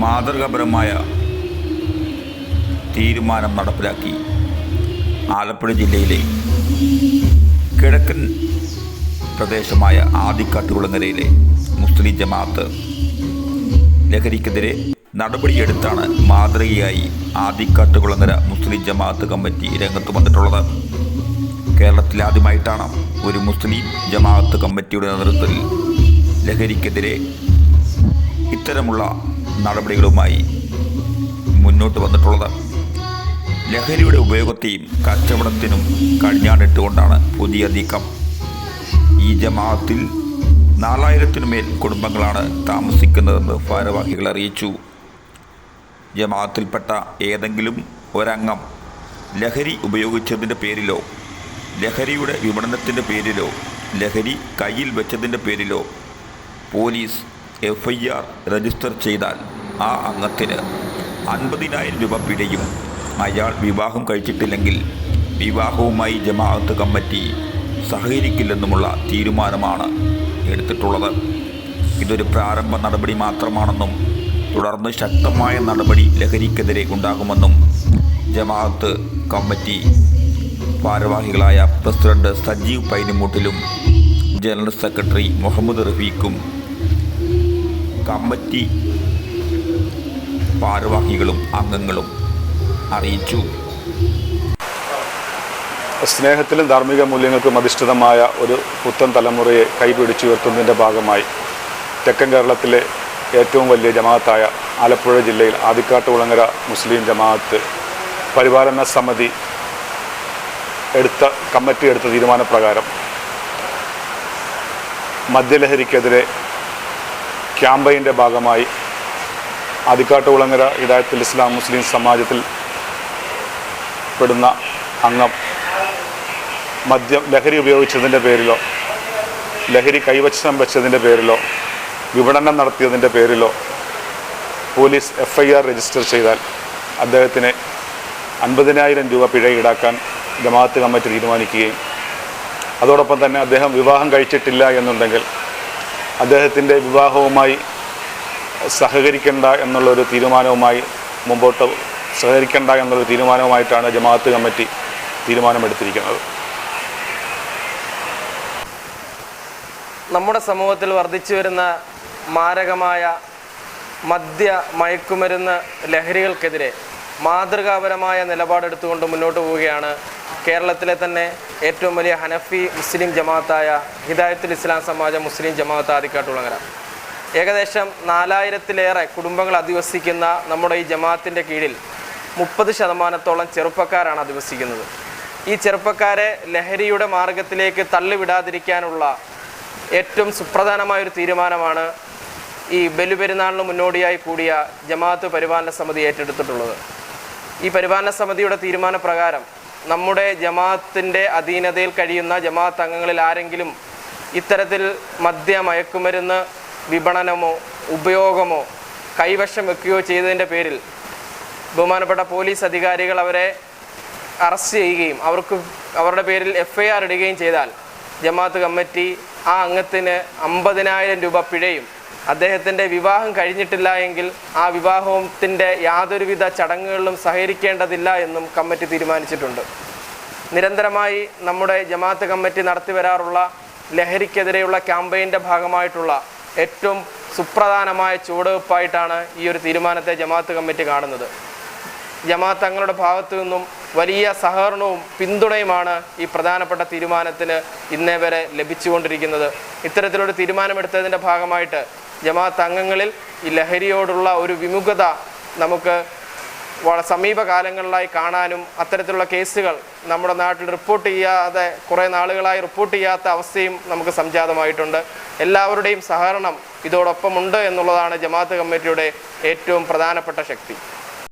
മാതൃകാപരമായ തീരുമാനം നടപ്പിലാക്കി ആലപ്പുഴ ജില്ലയിലെ കിഴക്കൻ പ്രദേശമായ ആദിക്കാട്ടുകുളങ്ങരയിലെ മുസ്ലിം ജമാഅത്ത് ലഹരിക്കെതിരെ നടപടിയെടുത്താണ് മാതൃകയായി ആദിക്കാട്ടുകുളങ്ങര മുസ്ലിം ജമാഅത്ത് കമ്മിറ്റി രംഗത്ത് വന്നിട്ടുള്ളത്. കേരളത്തിൽ ആദ്യമായിട്ടാണ് ഒരു മുസ്ലിം ജമാഅത്ത് കമ്മിറ്റിയുടെ നേതൃത്വത്തിൽ ലഹരിക്കെതിരെ ഇത്തരമുള്ള നടപടികളുമായി മുന്നോട്ട് വന്നിട്ടുള്ളത്. ലഹരിയുടെ ഉപയോഗത്തെയും കച്ചവടത്തിനും കടിഞ്ഞാണിട്ടുകൊണ്ടാണ് പുതിയ നീക്കം. ഈ ജമാഅത്തിൽ നാലായിരത്തിനുമേൽ കുടുംബങ്ങളാണ് താമസിക്കുന്നതെന്ന് ഭാരവാഹികൾ അറിയിച്ചു. ജമാഅത്തിൽപ്പെട്ട ഏതെങ്കിലും ഒരംഗം ലഹരി ഉപയോഗിച്ചതിന്റെ പേരിലോ ലഹരിയുടെ വിപണനത്തിന്റെ പേരിലോ ലഹരി കയ്യിൽ വെച്ചതിന്റെ പേരിലോ police F I R register ചെയ്താൽ ആ അംഗത്തിന് അൻപതിനായിരം രൂപ പിഴയും. അയാൾ വിവാഹം കഴിച്ചിട്ടില്ലെങ്കിൽ വിവാഹവുമായി ജമാഅത്ത് കമ്മിറ്റി സഹകരിക്കില്ലെന്നുമുള്ള തീരുമാനമാണ് എടുത്തിട്ടുള്ളത്. ഇതൊരു പ്രാരംഭ നടപടി മാത്രമാണെന്നും തുടർന്ന് ശക്തമായ നടപടി ലഹരിക്കെതിരെ ഉണ്ടാകുമെന്നും ജമാഅത്ത് കമ്മിറ്റി ഭാരവാഹികളായ പ്രസിഡന്റ് സജീവ് പൈനിമൂട്ടിലും ജനറൽ സെക്രട്ടറി മുഹമ്മദ് റഫീഖും കമ്മിറ്റി ഭാരവാഹികളും അംഗങ്ങളും അറിയിച്ചു. സ്നേഹത്തിലും ധാർമ്മിക മൂല്യങ്ങൾക്കും അധിഷ്ഠിതമായ ഒരു പുത്തൻ തലമുറയെ കൈപിടിച്ചുയർത്തുന്നതിന്റെ ഭാഗമായി തെക്കൻ കേരളത്തിലെ ഏറ്റവും വലിയ ജമാഅത്തായ ആലപ്പുഴ ജില്ലയിൽ ആദിക്കാട്ട് കുളങ്ങര മുസ്ലിം ജമാഅത്ത് പരിപാലന സമിതി എടുത്ത കമ്മിറ്റി എടുത്ത തീരുമാനപ്രകാരം മദ്യലഹരിക്കെതിരെ ക്യാമ്പയിന്റെ ഭാഗമായി ആദിക്കാട്ടുകുളങ്ങര ഇടായത്തിൽ ഇസ്ലാം മുസ്ലിം സമാജത്തിൽ പെടുന്ന അംഗം. മദ്യം ലഹരി ഉപയോഗിച്ചതിന്റെ പേരിലോ ലഹരി കൈവശം വെച്ചതിന്റെ പേരിലോ വിപണനം നടത്തിയതിന്റെ പേരിലോ police F I R register ചെയ്താൽ അദ്ദേഹത്തിന് അൻപതിനായിരം രൂപ പിഴ ഈടാക്കാൻ ജമാഅത്ത് കമ്മിറ്റി തീരുമാനിക്കുകയും അതോടൊപ്പം തന്നെ അദ്ദേഹം വിവാഹം കഴിച്ചിട്ടില്ല എന്നുണ്ടെങ്കിൽ അദ്ദേഹത്തിന്റെ വിവാഹവുമായി സഹകരിക്കേണ്ട എന്നുള്ളൊരു തീരുമാനവുമായി മുമ്പോട്ട് സഹകരിക്കേണ്ട എന്നുള്ളൊരു തീരുമാനവുമായിട്ടാണ് ജമാഅത്ത് കമ്മിറ്റി തീരുമാനമെടുത്തിരിക്കുന്നത്. നമ്മുടെ സമൂഹത്തിൽ വർദ്ധിച്ചു വരുന്ന മാരകമായ മദ്യ മയക്കുമരുന്ന് ലഹരികൾക്കെതിരെ മാതൃകാപരമായ നിലപാടെടുത്തുകൊണ്ട് മുന്നോട്ട് പോവുകയാണ്. കേരളത്തിലെ തന്നെ ഏറ്റവും വലിയ ഹനഫി മുസ്ലിം ജമാഅത്തായ ഹിദായത്തുൽ ഇസ്ലാം സമാജ മുസ്ലിം ജമാഅത്ത് ആദിക്കാട്ടുളങ്ങര ഏകദേശം നാലായിരത്തിലേറെ കുടുംബങ്ങൾ അധിവസിക്കുന്ന നമ്മുടെ ഈ ജമാഅത്തിന്റെ കീഴിൽ മുപ്പത് ശതമാനത്തോളം ചെറുപ്പക്കാരാണ് അധിവസിക്കുന്നത്. ഈ ചെറുപ്പക്കാരെ ലഹരിയുടെ മാർഗത്തിലേക്ക് തള്ളിവിടാതിരിക്കാനുള്ള ഏറ്റവും സുപ്രധാനമായൊരു തീരുമാനമാണ് ഈ ബലിപെരുന്നാളിന് മുന്നോടിയായി കൂടിയ ജമാഅത്ത് പരിപാലന സമിതി ഏറ്റെടുത്തിട്ടുള്ളത്. ഈ പരിപാലന സമിതിയുടെ തീരുമാനപ്രകാരം നമ്മുടെ ജമാഅത്തിന്റെ അധീനതയിൽ കഴിയുന്ന ജമാഅത്ത് അംഗങ്ങളിൽ ആരെങ്കിലും ഇത്തരത്തിൽ മദ്യ മയക്കുമരുന്ന് വിപണനമോ ഉപയോഗമോ കൈവശം വെക്കുകയോ ചെയ്തതിന്റെ പേരിൽ ബഹുമാനപ്പെട്ട പോലീസ് അധികാരികൾ അവരെ അറസ്റ്റ് ചെയ്യുകയും അവർക്ക് അവരുടെ പേരിൽ എഫ് ഐ ആർ ഇടുകയും ചെയ്താൽ ജമാഅത്ത് കമ്മിറ്റി ആ അംഗത്തിന് അമ്പതിനായിരം രൂപ പിഴയും. അദ്ദേഹത്തിന്റെ വിവാഹം കഴിഞ്ഞിട്ടില്ല എങ്കിൽ ആ വിവാഹത്തിന്റെ യാതൊരുവിധ ചടങ്ങുകളിലും സഹകരിക്കേണ്ടതില്ല എന്നും കമ്മിറ്റി തീരുമാനിച്ചിട്ടുണ്ട്. നിരന്തരമായി നമ്മുടെ ജമാഅത്ത് കമ്മിറ്റി നടത്തി വരാറുള്ള ലഹരിക്കെതിരെയുള്ള ക്യാമ്പയിന്റെ ഭാഗമായിട്ടുള്ള ഏറ്റവും സുപ്രധാനമായ ചുവടുവെപ്പായിട്ടാണ് ഈ ഒരു തീരുമാനത്തെ ജമാഅത്ത് കമ്മിറ്റി കാണുന്നത്. ജമാഅത്ത് തങ്ങളുടെ ഭാഗത്തു നിന്നും വലിയ സഹകരണവും പിന്തുണയുമാണ് ഈ പ്രധാനപ്പെട്ട തീരുമാനത്തിന് ഇന്നേ വരെ ലഭിച്ചുകൊണ്ടിരിക്കുന്നത്. ഇത്തരത്തിലൊരു തീരുമാനമെടുത്തതിന്റെ ഭാഗമായിട്ട് ജമാഅത്ത് അംഗങ്ങളിൽ ഈ ലഹരിയോടുള്ള ഒരു വിമുഖത നമുക്ക് സമീപകാലങ്ങളിലായി കാണാനും അത്തരത്തിലുള്ള കേസുകൾ നമ്മുടെ നാട്ടിൽ റിപ്പോർട്ട് ചെയ്യാതെ കുറേ നാളുകളായി റിപ്പോർട്ട് ചെയ്യാത്ത അവസ്ഥയും നമുക്ക് സംജാതമായിട്ടുണ്ട്. എല്ലാവരുടെയും സഹകരണം ഇതോടൊപ്പമുണ്ട് എന്നുള്ളതാണ് ജമാഅത്ത് കമ്മിറ്റിയുടെ ഏറ്റവും പ്രധാനപ്പെട്ട ശക്തി.